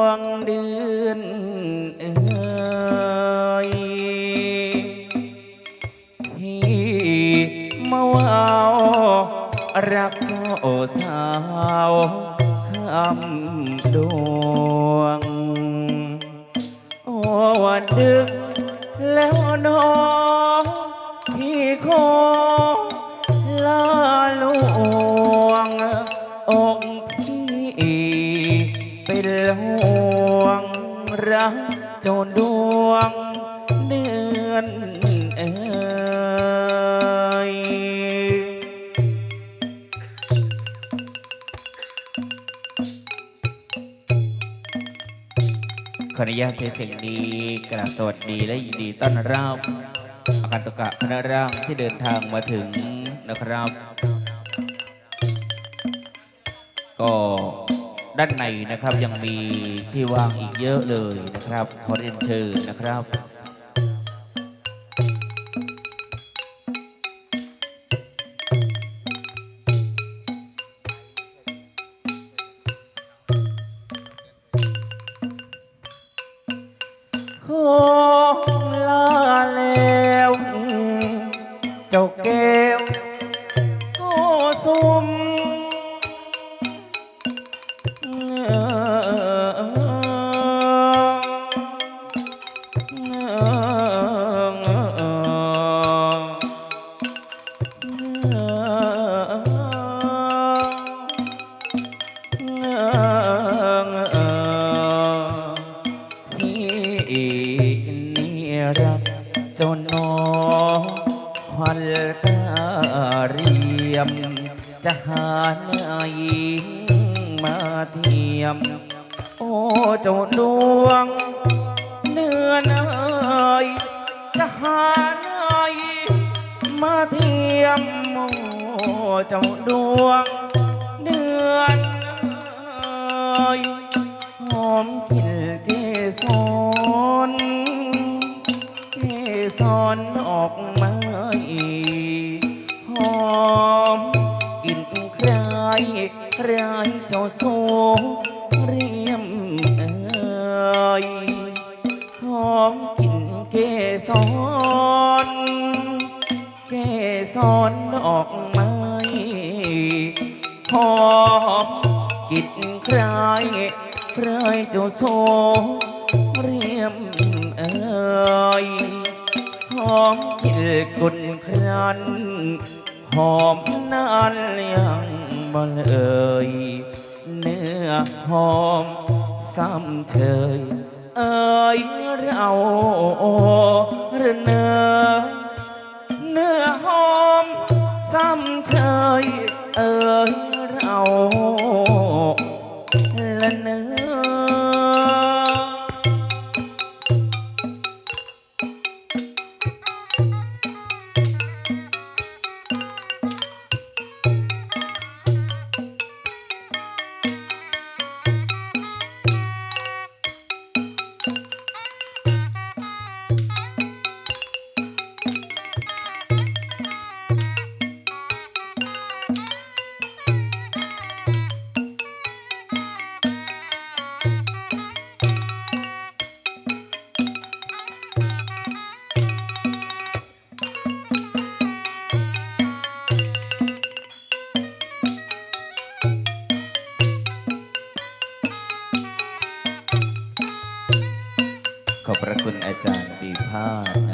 วงเดือนเอ่ยที่มาวารักเจ้าสาวคำดวง โอ้วันดึกแล้วน้องที่คง เจ้าดวงเดือนเอยขออนุญาตเทเสียงนี้กราบสวัสดีและยินดีต้อนรับอาการตกะคณะร่างที่เดินทางมาถึงนะครับ ก็ ด้านในนะครับยังมีที่ว่างอีกเยอะเลยนะครับ ขอเรียนเชิญนะครับขอลาแล้ว เจ้าแก้ว พี่นี่รักเจ้าน้องควันตาเรียม จะหาเนื้อหญิงมาเทียม โอ้เจ้าดวง เนื้อเนยจะหาเนื้อหญิงมาเทียม โอ้เจ้าดวง เกสรออกมาอีหอมกลิ่นใครใครเจ้าโซเรียมเอ่ยหอมกลิ่นเกสรเกสรดอกไม้หอมกิดใครใครเจ้าโซเรียมเอ่ย อมกินกุนครันหอมนานยังบ่เลยเนื้อหอมซ้ำเชยเอ่ยเราหรือเนื้อเนื้อหอมซ้ำเชยเอ่ยเราและเนื้อ ขอบพระคุณอาจารย์ปีพาดน